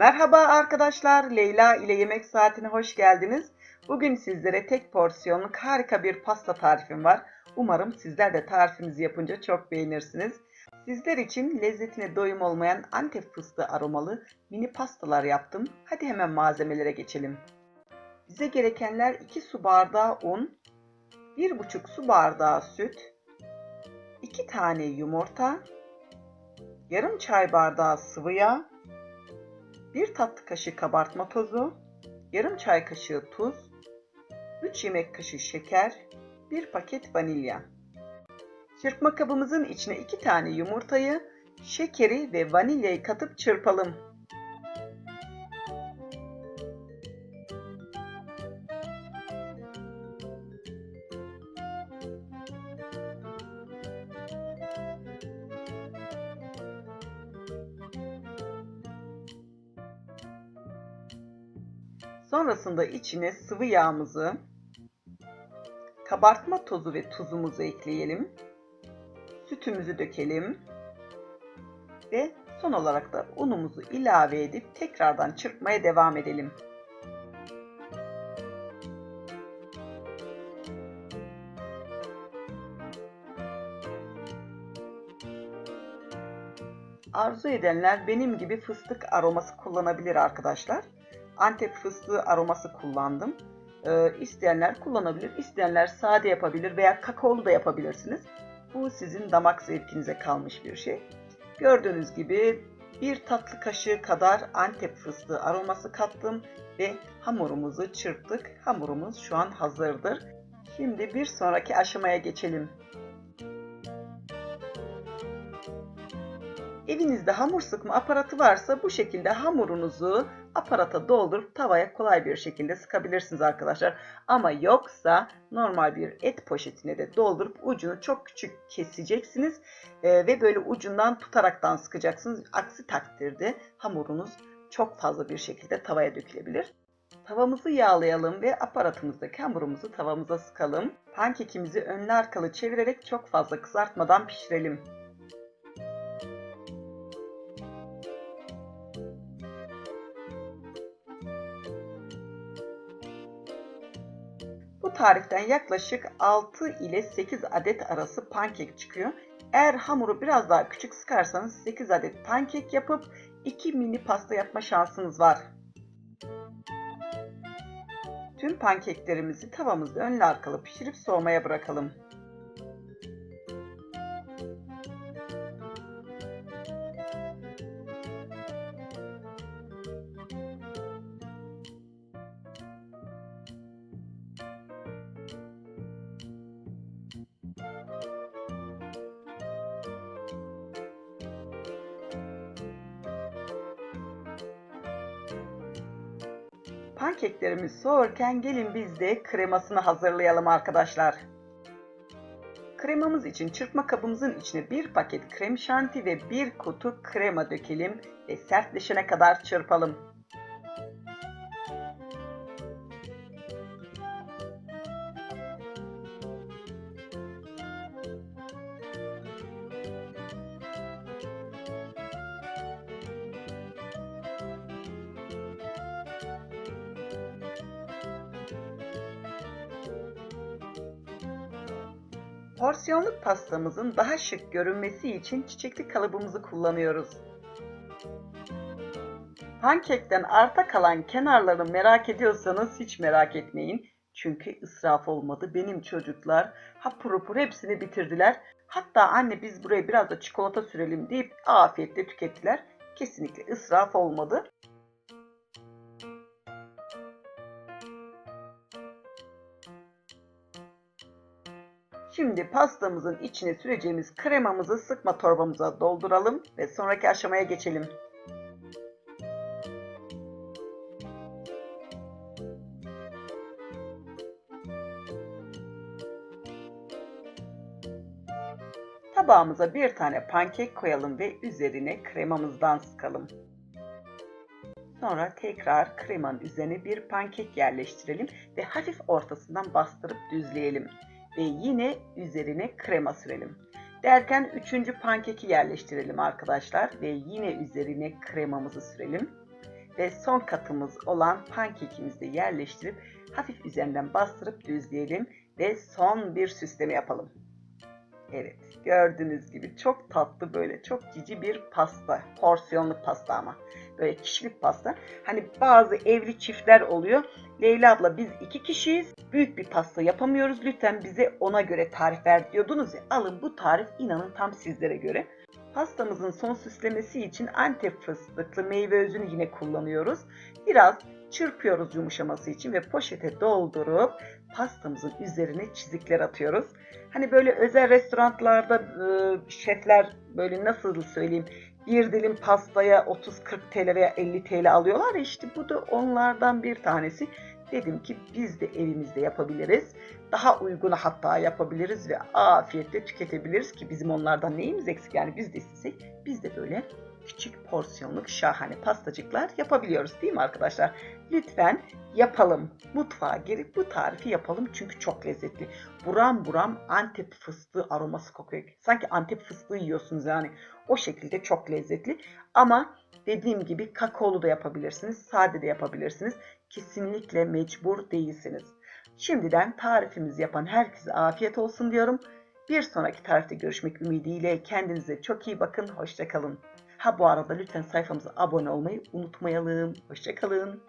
Merhaba arkadaşlar, Leyla ile Yemek Saatine hoş geldiniz. Bugün sizlere tek porsiyonluk harika bir pasta tarifim var. Umarım sizler de tarifimizi yapınca çok beğenirsiniz. Sizler için lezzetine doyum olmayan Antep fıstığı aromalı mini pastalar yaptım. Hadi hemen malzemelere geçelim. Bize gerekenler 2 su bardağı un, 1,5 su bardağı süt, 2 tane yumurta, yarım çay bardağı sıvı yağ, 1 tatlı kaşığı kabartma tozu, yarım çay kaşığı tuz, 3 yemek kaşığı şeker, 1 paket vanilya. Çırpma kabımızın içine 2 tane yumurtayı, şekeri ve vanilyayı katıp çırpalım. Sonrasında içine sıvı yağımızı, kabartma tozu ve tuzumuzu ekleyelim. Sütümüzü dökelim. Ve son olarak da unumuzu ilave edip tekrardan çırpmaya devam edelim. Arzu edenler benim gibi fıstık aroması kullanabilir arkadaşlar. Antep fıstığı aroması kullandım. Ee, isteyenler kullanabilir, isteyenler sade yapabilir veya kakaolu da yapabilirsiniz. Bu sizin damak zevkinize kalmış bir şey. Gördüğünüz gibi bir tatlı kaşığı kadar Antep fıstığı aroması kattım ve hamurumuzu çırptık. Hamurumuz şu an hazırdır. Şimdi bir sonraki aşamaya geçelim. Evinizde hamur sıkma aparatı varsa bu şekilde hamurunuzu aparata doldurup tavaya kolay bir şekilde sıkabilirsiniz arkadaşlar. Ama yoksa normal bir et poşetine de doldurup ucunu çok küçük keseceksiniz ee, ve böyle ucundan tutaraktan sıkacaksınız. Aksi takdirde hamurunuz çok fazla bir şekilde tavaya dökülebilir. Tavamızı yağlayalım ve aparatımızdaki hamurumuzu tavamıza sıkalım. Pankekimizi önlü arkalı çevirerek çok fazla kızartmadan pişirelim. Bu tariften yaklaşık 6 ile 8 adet arası pankek çıkıyor. Eğer hamuru biraz daha küçük sıkarsanız 8 adet pankek yapıp 2 mini pasta yapma şansınız var. Tüm pankeklerimizi tavamızda önlü arkalı pişirip soğumaya bırakalım. Pankeklerimiz soğurken gelin biz de kremasını hazırlayalım arkadaşlar. Kremamız için çırpma kabımızın içine bir paket krem şanti ve bir kutu krema dökelim ve sertleşene kadar çırpalım. Porsiyonluk pastamızın daha şık görünmesi için çiçekli kalıbımızı kullanıyoruz. Pankekten arta kalan kenarlarını merak ediyorsanız hiç merak etmeyin. Çünkü israf olmadı. Benim çocuklar hapur hapur hepsini bitirdiler. Hatta anne biz buraya biraz da çikolata sürelim deyip afiyetle tükettiler. Kesinlikle israf olmadı. Şimdi pastamızın içine süreceğimiz kremamızı sıkma torbamıza dolduralım ve sonraki aşamaya geçelim. Tabağımıza bir tane pankek koyalım ve üzerine kremamızdan sıkalım. Sonra tekrar kremanın üzerine bir pankek yerleştirelim ve hafif ortasından bastırıp düzleyelim ve yine üzerine krema sürelim. Derken üçüncü pankeki yerleştirelim arkadaşlar ve yine üzerine kremamızı sürelim. ve son katımız olan pankekimizi de yerleştirip hafif üzerinden bastırıp düzleyelim ve son bir süsleme yapalım. Evet, gördüğünüz gibi çok tatlı böyle çok cici bir pasta. Porsiyonlu pasta ama. Böyle kişilik pasta. Hani bazı evli çiftler oluyor. Leyla abla biz iki kişiyiz. Büyük bir pasta yapamıyoruz. Lütfen bize ona göre tarif ver diyordunuz ya. Alın bu tarif inanın tam sizlere göre. Pastamızın son süslemesi için antep fıstıklı meyve özünü yine kullanıyoruz. Biraz çırpıyoruz yumuşaması için ve poşete doldurup pastamızın üzerine çizikler atıyoruz. Hani böyle özel restoranlarda e, şefler böyle nasıl söyleyeyim bir dilim pastaya 30-40 TL veya 50 TL alıyorlar ya işte bu da onlardan bir tanesi. Dedim ki biz de evimizde yapabiliriz. Daha uygunu hatta yapabiliriz ve afiyetle tüketebiliriz ki bizim onlardan neyimiz eksik yani biz de istesek biz de böyle küçük porsiyonluk şahane pastacıklar yapabiliyoruz değil mi arkadaşlar? Lütfen yapalım. Mutfağa girip bu tarifi yapalım çünkü çok lezzetli. Buram buram Antep fıstığı aroması kokuyor. Sanki Antep fıstığı yiyorsunuz yani. O şekilde çok lezzetli. Ama dediğim gibi kakaolu da yapabilirsiniz, sade de yapabilirsiniz. Kesinlikle mecbur değilsiniz. Şimdiden tarifimizi yapan herkese afiyet olsun diyorum. Bir sonraki tarifte görüşmek ümidiyle kendinize çok iyi bakın. Hoşçakalın. Ha bu arada lütfen sayfamıza abone olmayı unutmayalım. Hoşçakalın.